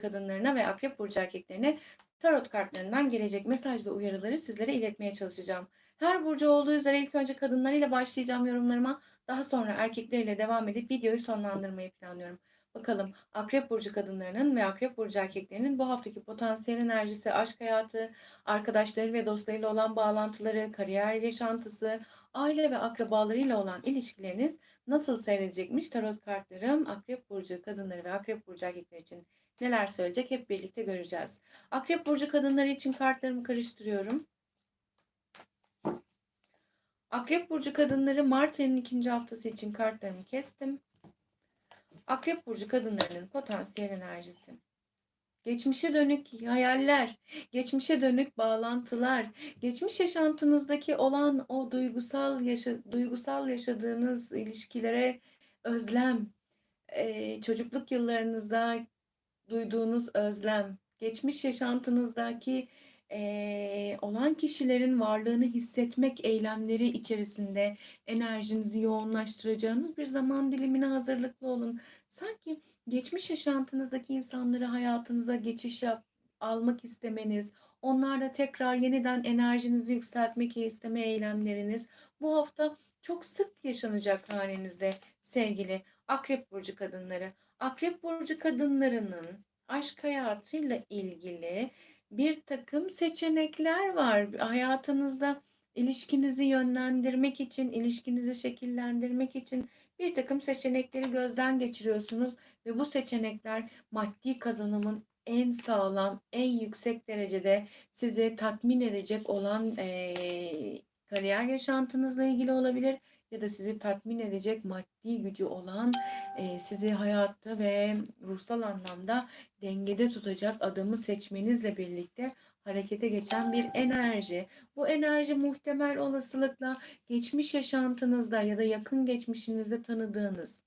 kadınlarına ve Akrep Burcu erkeklerine tarot kartlarından gelecek mesaj ve uyarıları sizlere iletmeye çalışacağım. Her burcu olduğu üzere ilk önce kadınlarıyla başlayacağım yorumlarıma. Daha sonra erkekleriyle devam edip videoyu sonlandırmayı planlıyorum. Bakalım Akrep Burcu kadınlarının ve Akrep Burcu erkeklerinin bu haftaki potansiyel enerjisi, aşk hayatı, arkadaşları ve dostlarıyla olan bağlantıları, kariyer yaşantısı, aile ve akrabalarıyla olan ilişkileriniz nasıl seyredecekmiş tarot kartlarım Akrep Burcu kadınları ve Akrep Burcu erkekler için neler söyleyecek hep birlikte göreceğiz. Akrep Burcu kadınları için kartlarımı karıştırıyorum. Akrep Burcu kadınları Mart ayının ikinci haftası için kartlarımı kestim. Akrep Burcu kadınlarının potansiyel enerjisi. Geçmişe dönük hayaller, geçmişe dönük bağlantılar, geçmiş yaşantınızdaki olan o duygusal yaşa, duygusal yaşadığınız ilişkilere özlem, çocukluk yıllarınızda duyduğunuz özlem, geçmiş yaşantınızdaki eee, olan kişilerin varlığını hissetmek eylemleri içerisinde enerjinizi yoğunlaştıracağınız bir zaman dilimine hazırlıklı olun. Sanki geçmiş yaşantınızdaki insanları hayatınıza geçiş yap, almak istemeniz, onlarla tekrar yeniden enerjinizi yükseltmek isteme eylemleriniz bu hafta çok sık yaşanacak halinizde sevgili Akrep Burcu kadınları. Akrep Burcu kadınlarının aşk hayatıyla ilgili bir takım seçenekler var. Hayatınızda ilişkinizi yönlendirmek için, ilişkinizi şekillendirmek için bir takım seçenekleri gözden geçiriyorsunuz ve bu seçenekler maddi kazanımın en sağlam, en yüksek derecede sizi tatmin edecek olan eee, kariyer yaşantınızla ilgili olabilir ya da sizi tatmin edecek maddi gücü olan, eee, sizi hayatta ve ruhsal anlamda dengede tutacak adımı seçmenizle birlikte harekete geçen bir enerji. Bu enerji muhtemel olasılıkla geçmiş yaşantınızda ya da yakın geçmişinizde tanıdığınız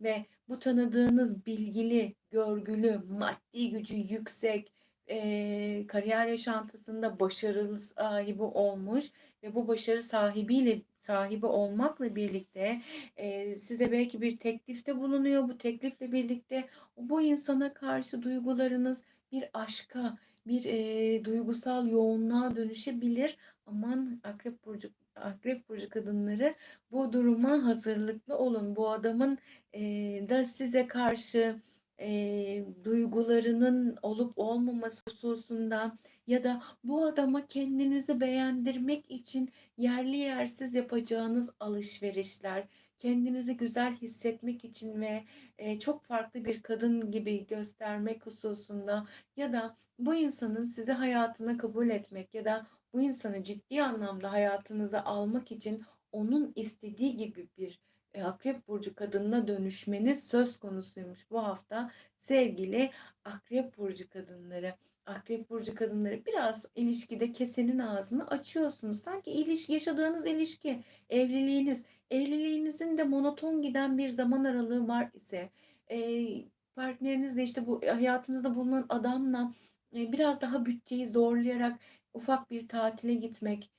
ve bu tanıdığınız bilgili, görgülü, maddi gücü yüksek, eee, kariyer yaşantısında başarılı sahibi olmuş ve bu başarı sahibiyle sahibi olmakla birlikte eee, size belki bir teklifte bulunuyor. Bu teklifle birlikte bu insana karşı duygularınız bir aşka, bir eee, duygusal yoğunluğa dönüşebilir. Aman Akrep Burcu Akrep Burcu kadınları bu duruma hazırlıklı olun. Bu adamın eee, da size karşı eee, duygularının olup olmaması hususunda ya da bu adama kendinizi beğendirmek için yerli yersiz yapacağınız alışverişler, kendinizi güzel hissetmek için ve eee, çok farklı bir kadın gibi göstermek hususunda ya da bu insanın sizi hayatına kabul etmek ya da bu insanı ciddi anlamda hayatınıza almak için onun istediği gibi bir e, Akrep Burcu kadınına dönüşmeniz söz konusuymuş bu hafta sevgili Akrep Burcu kadınları. Akrep Burcu kadınları biraz ilişkide kesenin ağzını açıyorsunuz. Sanki ilişki, yaşadığınız ilişki, evliliğiniz, evliliğinizin de monoton giden bir zaman aralığı var ise e, partnerinizle işte bu hayatınızda bulunan adamla e, biraz daha bütçeyi zorlayarak ufak bir tatile gitmek,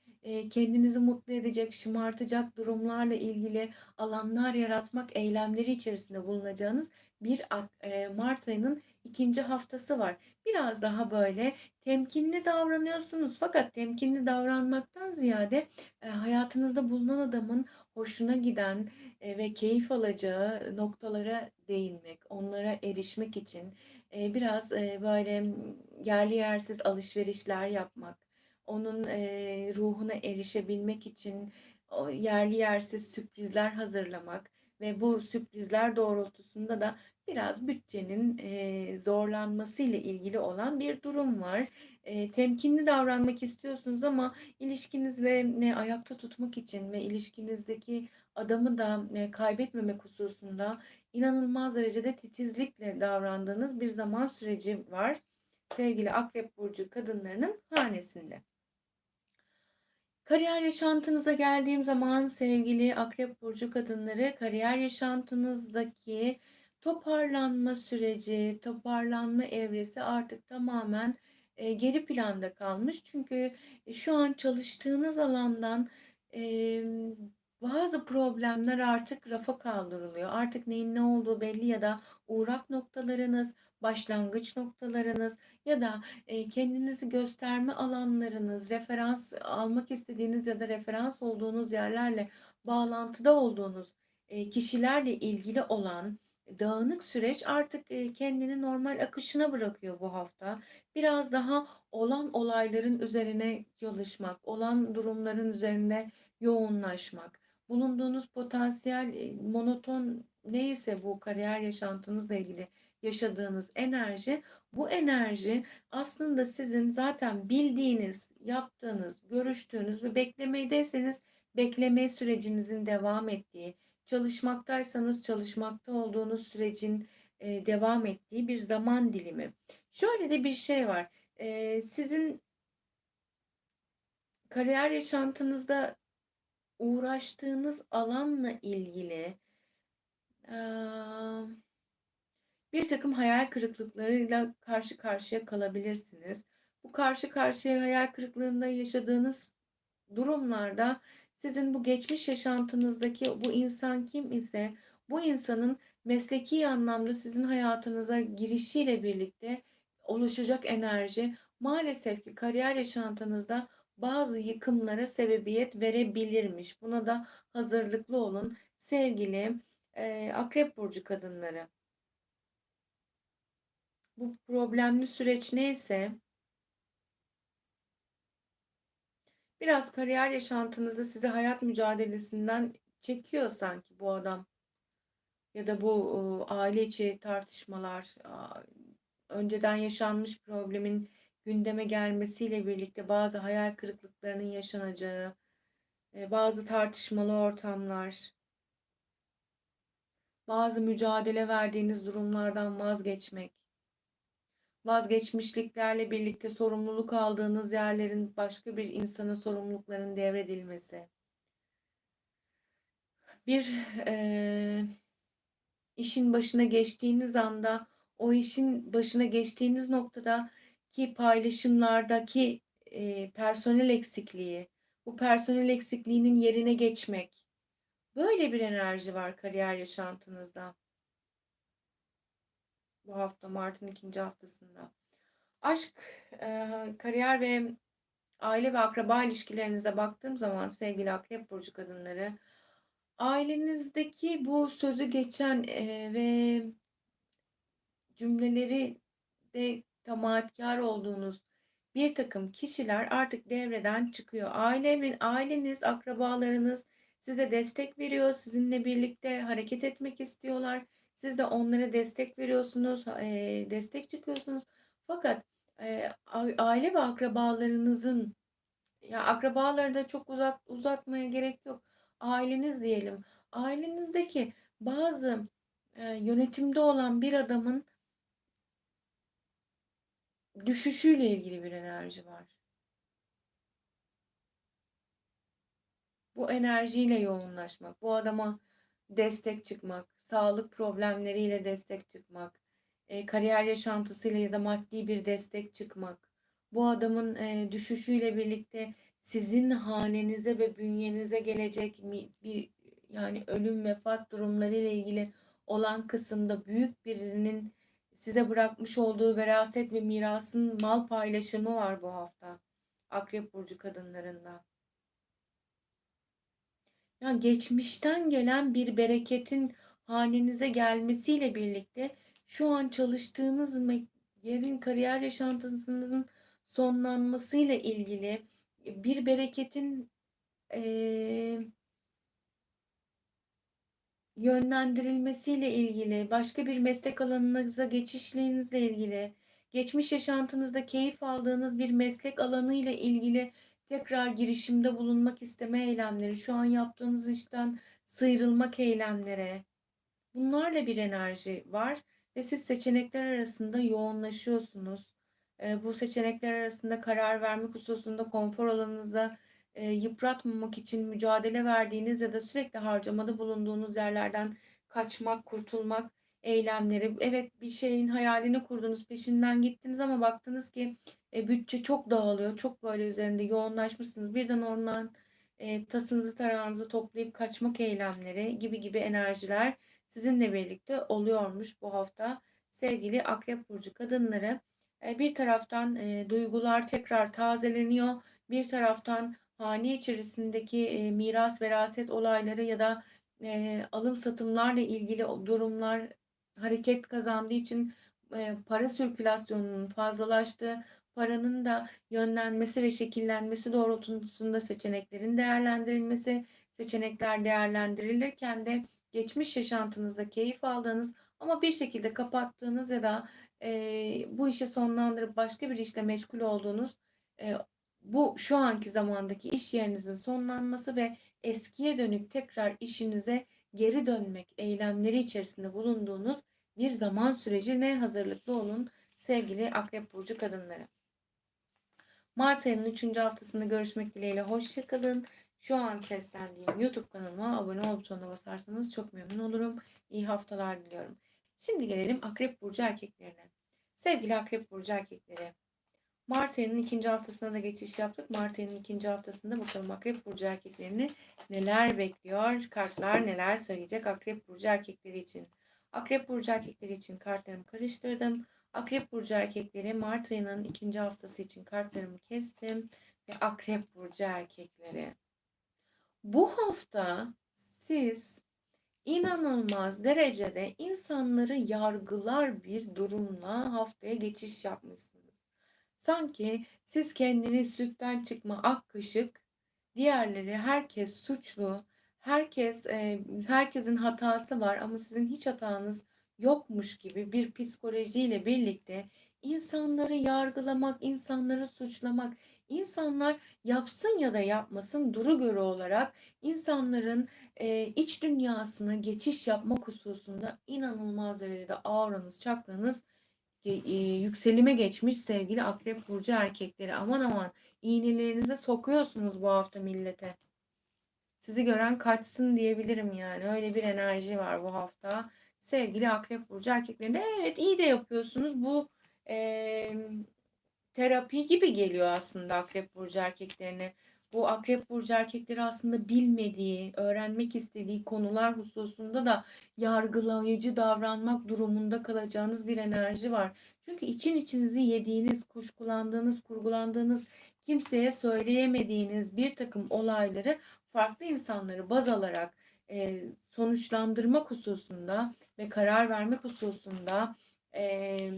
kendinizi mutlu edecek, şımartacak durumlarla ilgili alanlar yaratmak eylemleri içerisinde bulunacağınız bir eee, Mart ayının ikinci haftası var. Biraz daha böyle temkinli davranıyorsunuz fakat temkinli davranmaktan ziyade eee, hayatınızda bulunan adamın hoşuna giden eee, ve keyif alacağı noktalara değinmek, onlara erişmek için biraz böyle yerli yersiz alışverişler yapmak onun, eee, ruhuna erişebilmek için o yerli yersiz sürprizler hazırlamak ve bu sürprizler doğrultusunda da biraz bütçenin, eee, zorlanmasıyla ilgili olan bir durum var. Eee, temkinli davranmak istiyorsunuz ama ilişkinizle ne ayakta tutmak için ve ilişkinizdeki adamı da, eee, kaybetmemek hususunda inanılmaz derecede titizlikle davrandığınız bir zaman süreci var sevgili Akrep burcu kadınlarının hanesinde. Kariyer yaşantınıza geldiğim zaman sevgili Akrep burcu kadınları kariyer yaşantınızdaki toparlanma süreci, toparlanma evresi artık tamamen e, geri planda kalmış. Çünkü e, şu an çalıştığınız alandan e, bazı problemler artık rafa kaldırılıyor. Artık neyin ne olduğu belli ya da uğrak noktalarınız, başlangıç noktalarınız ya da kendinizi gösterme alanlarınız, referans almak istediğiniz ya da referans olduğunuz yerlerle bağlantıda olduğunuz kişilerle ilgili olan dağınık süreç artık kendini normal akışına bırakıyor bu hafta. Biraz daha olan olayların üzerine çalışmak, olan durumların üzerine yoğunlaşmak, bulunduğunuz potansiyel monoton neyse bu kariyer yaşantınızla ilgili yaşadığınız enerji, bu enerji aslında sizin zaten bildiğiniz, yaptığınız, görüştüğünüz ve beklemedeyseniz bekleme sürecinizin devam ettiği, çalışmaktaysanız çalışmakta olduğunuz sürecin devam ettiği bir zaman dilimi. Şöyle de bir şey var. Sizin kariyer yaşantınızda uğraştığınız alanla ilgili bir takım hayal kırıklıklarıyla karşı karşıya kalabilirsiniz. Bu karşı karşıya hayal kırıklığında yaşadığınız durumlarda sizin bu geçmiş yaşantınızdaki bu insan kim ise bu insanın mesleki anlamda sizin hayatınıza girişiyle birlikte oluşacak enerji maalesef ki kariyer yaşantınızda bazı yıkımlara sebebiyet verebilirmiş. Buna da hazırlıklı olun sevgili e, Akrep Burcu kadınları. Bu problemli süreç neyse biraz kariyer yaşantınızda sizi hayat mücadelesinden çekiyor sanki bu adam. Ya da bu aile içi tartışmalar, önceden yaşanmış problemin gündeme gelmesiyle birlikte bazı hayal kırıklıklarının yaşanacağı, e, bazı tartışmalı ortamlar, bazı mücadele verdiğiniz durumlardan vazgeçmek, vazgeçmişliklerle birlikte sorumluluk aldığınız yerlerin başka bir insana sorumlulukların devredilmesi, bir e, işin başına geçtiğiniz anda o işin başına geçtiğiniz noktada ki paylaşımlardaki e, personel eksikliği, bu personel eksikliğinin yerine geçmek. Böyle bir enerji var kariyer yaşantınızda. Bu hafta Mart'ın ikinci haftasında. Aşk, e, kariyer ve aile ve akraba ilişkilerinize baktığım zaman sevgili Akrep Burcu kadınları, ailenizdeki bu sözü geçen e, ve cümleleri de tamahkar olduğunuz bir takım kişiler artık devreden çıkıyor. Ailemin, aileniz, akrabalarınız size destek veriyor. Sizinle birlikte hareket etmek istiyorlar. Siz de onlara destek veriyorsunuz, e, destek çıkıyorsunuz. Fakat e, aile ve akrabalarınızın ya akrabaları da çok uzat uzatmaya gerek yok. Aileniz diyelim. Ailenizdeki bazı e, yönetimde olan bir adamın düşüşüyle ilgili bir enerji var. Bu enerjiyle yoğunlaşmak, bu adama destek çıkmak, sağlık problemleriyle destek çıkmak, e, kariyer yaşantısıyla ya da maddi bir destek çıkmak, bu adamın e, düşüşüyle birlikte sizin hanenize ve bünyenize gelecek bir yani ölüm vefat durumları ile ilgili olan kısımda büyük birinin size bırakmış olduğu veraset ve mirasın mal paylaşımı var bu hafta. Akrep burcu kadınlarında. Ya geçmişten gelen bir bereketin hanenize gelmesiyle birlikte şu an çalıştığınız yerin kariyer yaşantınızın sonlanmasıyla ilgili bir bereketin ee, yönlendirilmesiyle ilgili, başka bir meslek alanınıza geçişlerinizle ilgili, geçmiş yaşantınızda keyif aldığınız bir meslek alanı ile ilgili tekrar girişimde bulunmak isteme eylemleri, şu an yaptığınız işten sıyrılmak eylemlere. Bunlarla bir enerji var ve siz seçenekler arasında yoğunlaşıyorsunuz. Bu seçenekler arasında karar vermek hususunda konfor alanınızda yıpratmamak için mücadele verdiğiniz ya da sürekli harcamada bulunduğunuz yerlerden kaçmak, kurtulmak eylemleri. Evet bir şeyin hayalini kurdunuz, peşinden gittiniz ama baktınız ki e, bütçe çok dağılıyor. Çok böyle üzerinde yoğunlaşmışsınız. Birden oradan e, tasınızı tarağınızı toplayıp kaçmak eylemleri gibi gibi enerjiler sizinle birlikte oluyormuş bu hafta sevgili Akrep Burcu kadınları. E, bir taraftan e, duygular tekrar tazeleniyor. Bir taraftan hane içerisindeki e, miras, veraset olayları ya da alım satımlarla ilgili durumlar hareket kazandığı için para sirkülasyonunun fazlalaştığı, paranın da yönlenmesi ve şekillenmesi doğrultusunda seçeneklerin değerlendirilmesi, seçenekler değerlendirilirken de geçmiş yaşantınızda keyif aldığınız ama bir şekilde kapattığınız ya da e, bu işe sonlandırıp başka bir işle meşgul olduğunuz e, bu şu anki zamandaki iş yerinizin sonlanması ve eskiye dönük tekrar işinize geri dönmek eylemleri içerisinde bulunduğunuz bir zaman sürecine hazırlıklı olun sevgili Akrep Burcu kadınları. Mart ayının 3. haftasında görüşmek dileğiyle hoşçakalın. Şu an seslendiğim YouTube kanalıma abone ol butonuna basarsanız çok memnun olurum. İyi haftalar diliyorum. Şimdi gelelim Akrep Burcu erkeklerine. Sevgili Akrep Burcu erkekleri. Mart ayının ikinci haftasına da geçiş yaptık. Mart ayının ikinci haftasında bakalım Akrep Burcu erkeklerini neler bekliyor? Kartlar neler söyleyecek Akrep Burcu erkekleri için? Akrep Burcu erkekleri için kartlarımı karıştırdım. Akrep Burcu erkekleri Mart ayının ikinci haftası için kartlarımı kestim. Ve Akrep Burcu erkekleri. Bu hafta siz inanılmaz derecede insanları yargılar bir durumla haftaya geçiş yapmışsınız. Sanki siz kendiniz sütten çıkma ak kaşık, diğerleri herkes suçlu, herkes e, herkesin hatası var ama sizin hiç hatanız yokmuş gibi bir psikolojiyle birlikte insanları yargılamak, insanları suçlamak, insanlar yapsın ya da yapmasın duru göre olarak insanların e, iç dünyasına geçiş yapmak hususunda inanılmaz derecede auranız, çakranız e, yükselime geçmiş sevgili Akrep Burcu erkekleri. Aman aman iğnelerinizi sokuyorsunuz bu hafta millete. Sizi gören kaçsın diyebilirim yani. Öyle bir enerji var bu hafta. Sevgili Akrep Burcu erkeklerinde evet iyi de yapıyorsunuz. Bu e, terapi gibi geliyor aslında Akrep Burcu erkeklerine. Bu Akrep Burcu erkekleri aslında bilmediği, öğrenmek istediği konular hususunda da yargılayıcı davranmak durumunda kalacağınız bir enerji var. Çünkü için içinizi yediğiniz, kuşkulandığınız, kurgulandığınız, kimseye söyleyemediğiniz bir takım olayları farklı insanları baz alarak e, sonuçlandırmak hususunda ve karar vermek hususunda e,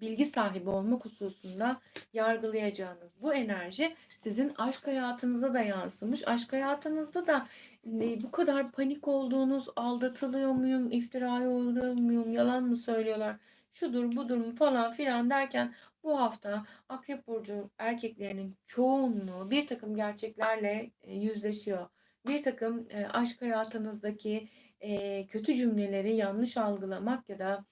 bilgi sahibi olmak hususunda yargılayacağınız bu enerji sizin aşk hayatınıza da yansımış. Aşk hayatınızda da e, bu kadar panik olduğunuz, aldatılıyor muyum, iftiraya uğruyor muyum, yalan mı söylüyorlar, şudur budur mu falan filan derken bu hafta Akrep Burcu erkeklerinin çoğunluğu bir takım gerçeklerle e, yüzleşiyor. Bir takım e, aşk hayatınızdaki kötü cümleleri yanlış algılamak ya da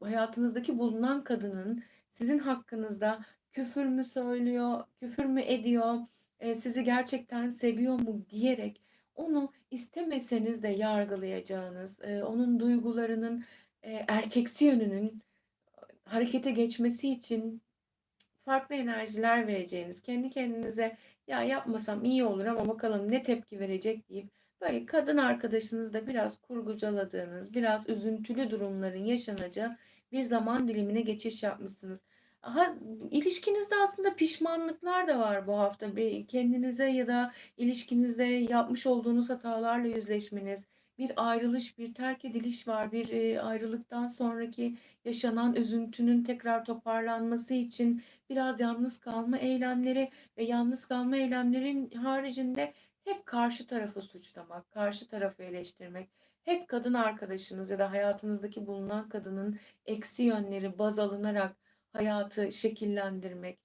hayatınızdaki bulunan kadının sizin hakkınızda küfür mü söylüyor, küfür mü ediyor, e, sizi gerçekten seviyor mu diyerek onu istemeseniz de yargılayacağınız, e, onun duygularının e, erkeksi yönünün harekete geçmesi için farklı enerjiler vereceğiniz, kendi kendinize ya yapmasam iyi olur ama bakalım ne tepki verecek? deyip böyle kadın arkadaşınızla biraz kurgucaladığınız, biraz üzüntülü durumların yaşanacağı bir zaman dilimine geçiş yapmışsınız. Ha, ilişkinizde aslında pişmanlıklar da var bu hafta. Bir kendinize ya da ilişkinizde yapmış olduğunuz hatalarla yüzleşmeniz, bir ayrılış, bir terk ediliş var. Bir e, ayrılıktan sonraki yaşanan üzüntünün tekrar toparlanması için biraz yalnız kalma eylemleri ve yalnız kalma eylemlerin haricinde hep karşı tarafı suçlamak, karşı tarafı eleştirmek, hep kadın arkadaşınız ya da hayatınızdaki bulunan kadının eksi yönleri baz alınarak hayatı şekillendirmek,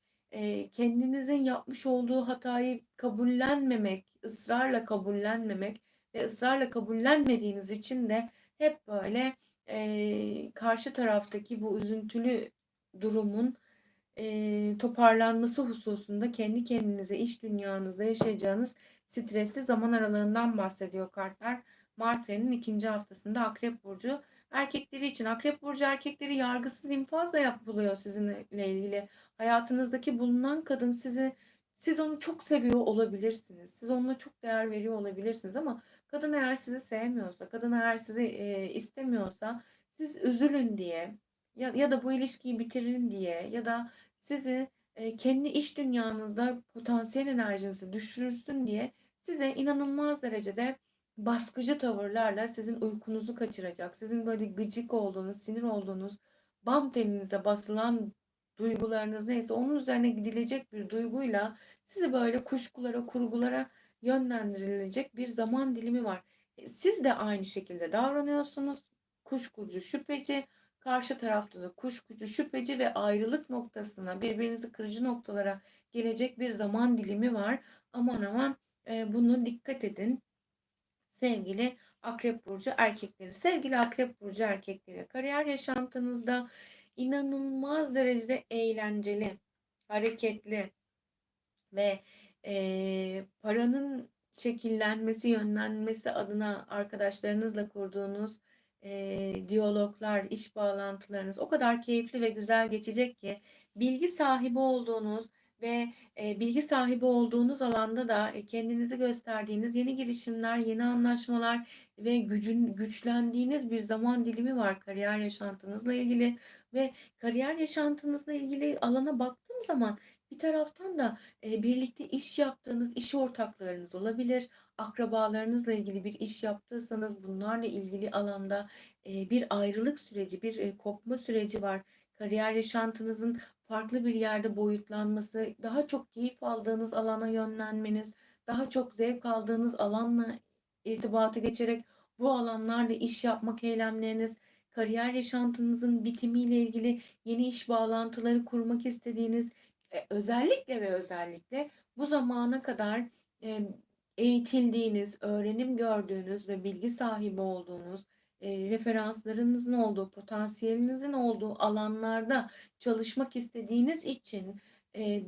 kendinizin yapmış olduğu hatayı kabullenmemek, ısrarla kabullenmemek ve ısrarla kabullenmediğiniz için de hep böyle karşı taraftaki bu üzüntülü durumun toparlanması hususunda kendi kendinize iş dünyanızda yaşayacağınız stresli zaman aralığından bahsediyor kartlar. Mart ayının ikinci haftasında Akrep Burcu erkekleri için. Akrep Burcu erkekleri yargısız infazla yapılıyor sizinle ilgili. Hayatınızdaki bulunan kadın sizi siz onu çok seviyor olabilirsiniz. Siz onunla çok değer veriyor olabilirsiniz ama kadın eğer sizi sevmiyorsa, kadın eğer sizi e, istemiyorsa siz üzülün diye ya, ya da bu ilişkiyi bitirin diye ya da sizi e, kendi iş dünyanızda potansiyel enerjinizi düşürürsün diye size inanılmaz derecede baskıcı tavırlarla sizin uykunuzu kaçıracak. Sizin böyle gıcık olduğunuz, sinir olduğunuz, bam telinize basılan duygularınız neyse onun üzerine gidilecek bir duyguyla sizi böyle kuşkulara, kurgulara yönlendirilecek bir zaman dilimi var. E, Siz de aynı şekilde davranıyorsunuz. Kuşkucu, şüpheci, karşı tarafta da kuşkucu, şüpheci ve ayrılık noktasına, birbirinizi kırıcı noktalara gelecek bir zaman dilimi var. Aman aman e, bunu dikkat edin sevgili Akrep Burcu erkekleri. Sevgili Akrep Burcu erkekleri kariyer yaşantınızda inanılmaz derecede eğlenceli, hareketli ve e, paranın şekillenmesi, yönlenmesi adına arkadaşlarınızla kurduğunuz e, diyaloglar, iş bağlantılarınız o kadar keyifli ve güzel geçecek ki bilgi sahibi olduğunuz ve e, bilgi sahibi olduğunuz alanda da e, kendinizi gösterdiğiniz yeni girişimler, yeni anlaşmalar ve gücün güçlendiğiniz bir zaman dilimi var kariyer yaşantınızla ilgili ve kariyer yaşantınızla ilgili alana baktığım zaman bir taraftan da e, birlikte iş yaptığınız iş ortaklarınız olabilir. Akrabalarınızla ilgili bir iş yaptıysanız bunlarla ilgili alanda e, bir ayrılık süreci, bir e, kopma süreci var. Kariyer yaşantınızın farklı bir yerde boyutlanması, daha çok keyif aldığınız alana yönlenmeniz, daha çok zevk aldığınız alanla irtibatı geçerek bu alanlarda iş yapmak eylemleriniz, kariyer yaşantınızın bitimiyle ilgili yeni iş bağlantıları kurmak istediğiniz, e, özellikle ve özellikle bu zamana kadar eğitildiğiniz, öğrenim gördüğünüz ve bilgi sahibi olduğunuz, e, referanslarınızın olduğu, potansiyelinizin olduğu alanlarda çalışmak istediğiniz için e,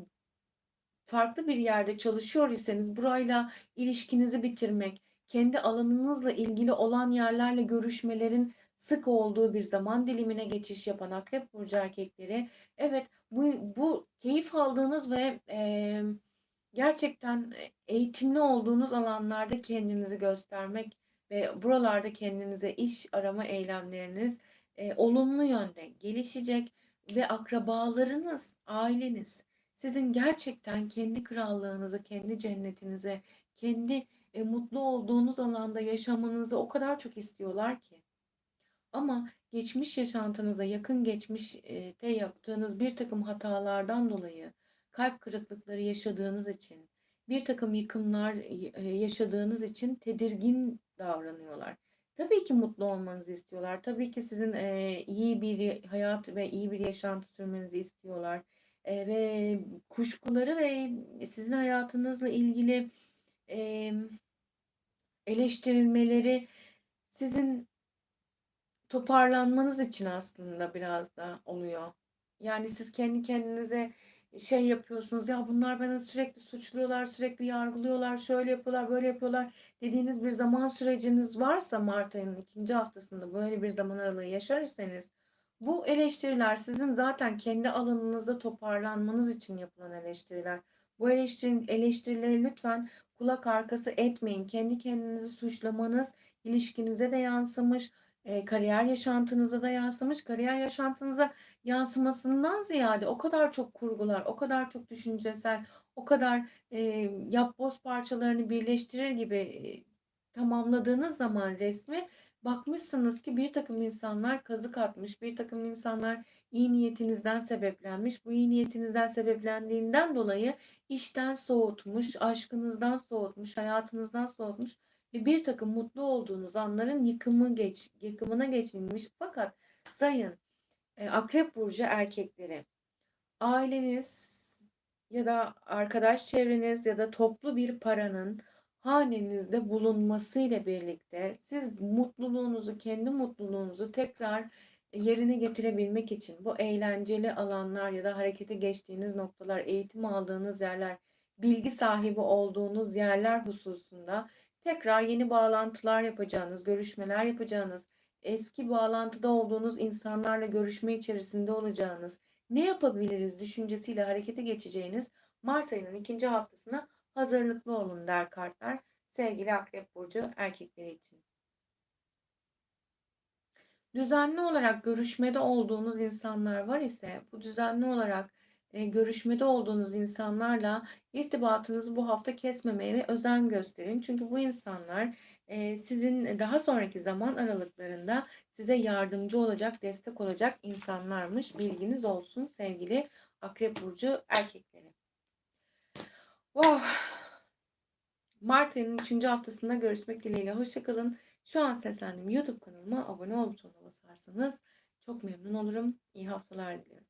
farklı bir yerde çalışıyor iseniz burayla ilişkinizi bitirmek, kendi alanınızla ilgili olan yerlerle görüşmelerin sık olduğu bir zaman dilimine geçiş yapan Akrep Burcu erkekleri, evet bu, bu keyif aldığınız ve e, gerçekten eğitimli olduğunuz alanlarda kendinizi göstermek ve buralarda kendinize iş arama eylemleriniz e, olumlu yönde gelişecek ve akrabalarınız, aileniz sizin gerçekten kendi krallığınızı, kendi cennetinize, kendi e, mutlu olduğunuz alanda yaşamanızı o kadar çok istiyorlar ki. Ama geçmiş yaşantınızda, yakın geçmişte yaptığınız bir takım hatalardan dolayı kalp kırıklıkları yaşadığınız için, bir takım yıkımlar e, yaşadığınız için tedirgin davranıyorlar. Tabii ki mutlu olmanızı istiyorlar. Tabii ki sizin e, iyi bir hayat ve iyi bir yaşantı sürmenizi istiyorlar. E, ve kuşkuları ve sizin hayatınızla ilgili e, eleştirilmeleri sizin toparlanmanız için aslında biraz da oluyor. Yani siz kendi kendinize şey yapıyorsunuz ya bunlar beni sürekli suçluyorlar, sürekli yargılıyorlar, şöyle yapıyorlar, böyle yapıyorlar dediğiniz bir zaman süreciniz varsa Mart ayının ikinci haftasında böyle bir zaman aralığı yaşarsanız bu eleştiriler sizin zaten kendi alanınızda toparlanmanız için yapılan eleştiriler. Bu eleştiri, eleştirileri lütfen kulak arkası etmeyin. Kendi kendinizi suçlamanız ilişkinize de yansımış e, kariyer yaşantınıza da yansımış. Kariyer yaşantınıza yansımasından ziyade o kadar çok kurgular, o kadar çok düşüncesel, o kadar e, yapboz parçalarını birleştirir gibi e, tamamladığınız zaman resmi bakmışsınız ki bir takım insanlar kazık atmış, bir takım insanlar iyi niyetinizden sebeplenmiş. Bu iyi niyetinizden sebeplendiğinden dolayı işten soğutmuş, aşkınızdan soğutmuş, hayatınızdan soğutmuş ve bir takım mutlu olduğunuz anların yıkımı geç, yıkımına geçilmiş. Fakat sayın e, Akrep Burcu erkekleri aileniz ya da arkadaş çevreniz ya da toplu bir paranın hanenizde bulunmasıyla birlikte siz mutluluğunuzu, kendi mutluluğunuzu tekrar yerine getirebilmek için bu eğlenceli alanlar ya da harekete geçtiğiniz noktalar, eğitim aldığınız yerler, bilgi sahibi olduğunuz yerler hususunda tekrar yeni bağlantılar yapacağınız, görüşmeler yapacağınız, eski bağlantıda olduğunuz insanlarla görüşme içerisinde olacağınız, ne yapabiliriz düşüncesiyle harekete geçeceğiniz Mart ayının ikinci haftasına hazırlıklı olun der kartlar sevgili Akrep Burcu erkekleri için. Düzenli olarak görüşmede olduğunuz insanlar var ise bu düzenli olarak e, görüşmede olduğunuz insanlarla irtibatınızı bu hafta kesmemeye özen gösterin. Çünkü bu insanlar e, sizin daha sonraki zaman aralıklarında size yardımcı olacak, destek olacak insanlarmış. Bilginiz olsun sevgili Akrep Burcu erkekleri. Wow. Mart ayının 3. haftasında görüşmek dileğiyle. Hoşçakalın. Şu an seslendim YouTube kanalıma abone ol butonuna basarsanız çok memnun olurum. İyi haftalar diliyorum.